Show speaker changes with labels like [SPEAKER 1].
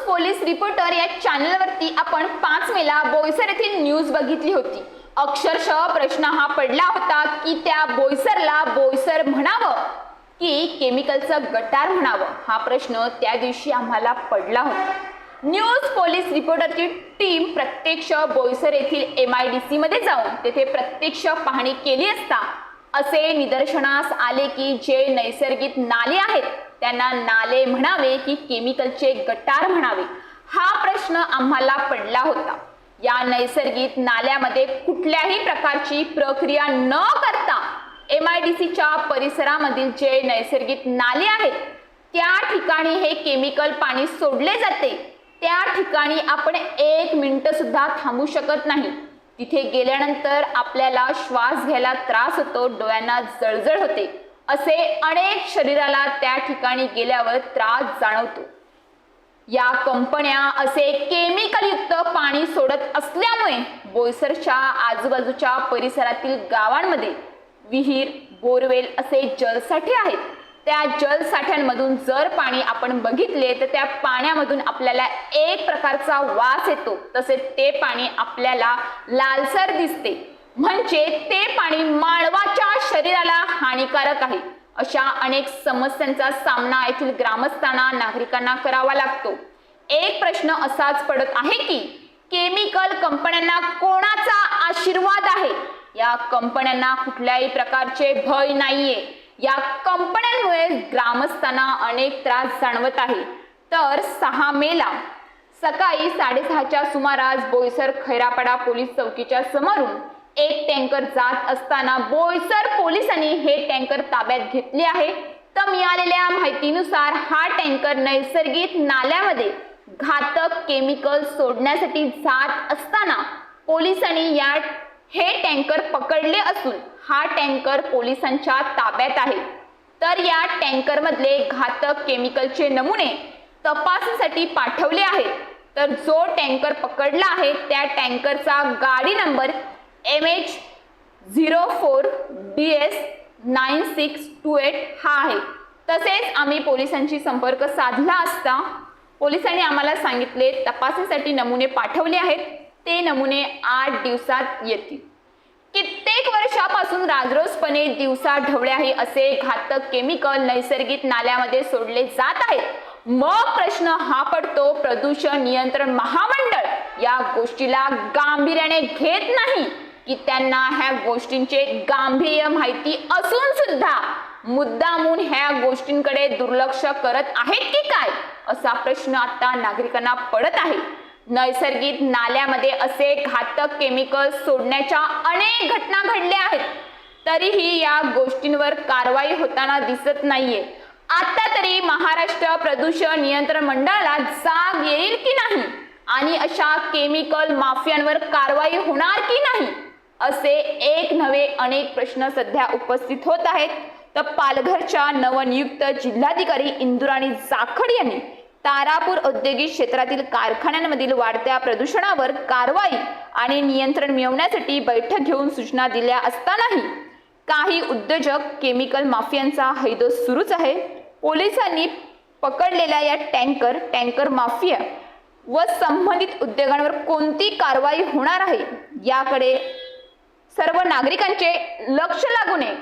[SPEAKER 1] Police reporter या चॅनलवर आपण पाच मेला बोईसर येथील न्यूज बघितली होती. अक्षरशः प्रश्न हा पडला होता की त्या बोईसरला बोईसर म्हणावं की केमिकलचं गटार म्हणावं? हा प्रश्न त्या दिवशी आम्हाला पडला होता. न्यूज पोलीस रिपोर्टरची टीम प्रत्यक्ष बोईसर येथील एम आय डी सीमध्ये जाऊन तेथे प्रत्यक्ष पाहणी केली असता असे निदर्शनास आले की जे नैसर्गिक नाले आहेत त्यांना नाले म्हणावे की केमिकलचे गटार म्हणावे. हा प्रश्न आम्हाला पडला होता. या नैसर्गिक नाल्यामध्ये कुठल्याही प्रकारची प्रक्रिया न करता एम आय डी सीच्या परिसरामधील जे नैसर्गिक नाले आहेत त्या ठिकाणी हे केमिकल पाणी सोडले जाते. त्या ठिकाणी आपण एक मिनिट सुद्धा थांबू शकत नाही. तिथे गेल्यानंतर आपल्याला श्वास घ्यायला त्रास होतो डोळ्यांना जळजळ होते. असे अनेक शरीराला त्या ठिकाणी गेल्यावर त्रास जाणवतो. या कंपन्या असे केमिकलयुक्त पाणी सोडत असल्यामुळे बोईसरच्या आजूबाजूच्या परिसरातील गावांमध्ये विहीर बोरवेल असे जलसाठे आहेत. त्या जलसाठ्यांमधून जर पाणी आपण बघितले तर त्या पाण्यामधून आपल्याला एक प्रकारचा वास येतो. तसेच ते पाणी आपल्याला लालसर दिसते. म्हणजे ते पाणी मानवाच्या शरीराला हानिकारक आहे. अशा अनेक समस्यांचा सामना येथील ग्रामस्थांना नागरिकांना करावा लागतो. एक प्रश्न असाच पडत आहे की केमिकल कंपन्यांना कोणाचा आशीर्वाद आहे? या कंपन्यांना कुठल्याही प्रकारचे भय नाहीये. या कंपन्यांमुळे ग्रामस्थांना अनेक त्रास जाणवत आहे. तर सहा मेला सकाळी साडेसहाच्या सुमारास बोईसर खैरापाडा पोलीस चौकीच्या समोरून एक टँकर जात असताना बोईसर पोलिसांनी हे टँकर ताब्यात घेतले आहे. तर मिळालेल्या माहितीनुसार हा टँकर नैसर्गिक नाल्यामध्ये घातक केमिकल सोडण्यासाठी जात असताना पोलिसांनी या हे टँकर पकडले असून हा टँकर पोलिसांच्या ताब्यात आहे. तर या टँकरमधले घातक केमिकलचे नमुने तपासणीसाठी पाठवले आहेत. तर जो टँकर पकडला आहे त्या टँकरचा गाडी number M H zero four D S nine six two eight हा आहे. तसेच आम्ही पोलिसांशी संपर्क साधला असता पोलिसांनी आम्हाला सांगितले तपासणीसाठी नमुने पाठवले आहेत. ते नमुने आठ दिवसात येतील. कित्येक वर्षापासून राजरोसपणे दिवसा ढवळ्याही असे घातक केमिकल नैसर्गिक नाल्यामध्ये सोडले जात आहेत. मग प्रश्न हा पडतो प्रदूषण नियंत्रण महामंडळ या गोष्टीला गांभीर्याने घेत नाही की त्यांना ह्या गोष्टींचे गांभीर्य माहिती असून सुद्धा मुद्दामून ह्या गोष्टींकडे दुर्लक्ष करत आहेत की काय? असा प्रश्न आता नागरिकांना पडत आहे. नैसर्गिक नाल्यामध्ये असे घातक केमिकल सोडण्याच्या अनेक घटना घडल्या आहेत. तरीही या गोष्टींवर कारवाई होताना दिसत नाहीये. आता तरी महाराष्ट्र प्रदूषण नियंत्रण मंडळाला जाग येईल की नाही? आणि अशा केमिकल माफियांवर कारवाई होणार की नाही? असे एक नवे अनेक प्रश्न सध्या उपस्थित होत आहेत. तर पालघरच्या नवनियुक्त जिल्हाधिकारी इंदुराणी जाखड यांनी तारापूर औद्योगिक क्षेत्रातील कारखान्यांमधील वाढत्या प्रदूषणावर कारवाई आणि नियंत्रण मिळवण्यासाठी बैठक घेऊन सूचना दिल्या असतानाही काही उद्योजक केमिकल माफियांचा हैदोस सुरूच आहे. पोलिसांनी पकडलेल्या या टँकर टँकर माफिया व संबंधित उद्योगांवर कोणती कारवाई होणार आहे याकडे सर्व नागरिकांचे लक्ष लागू नये.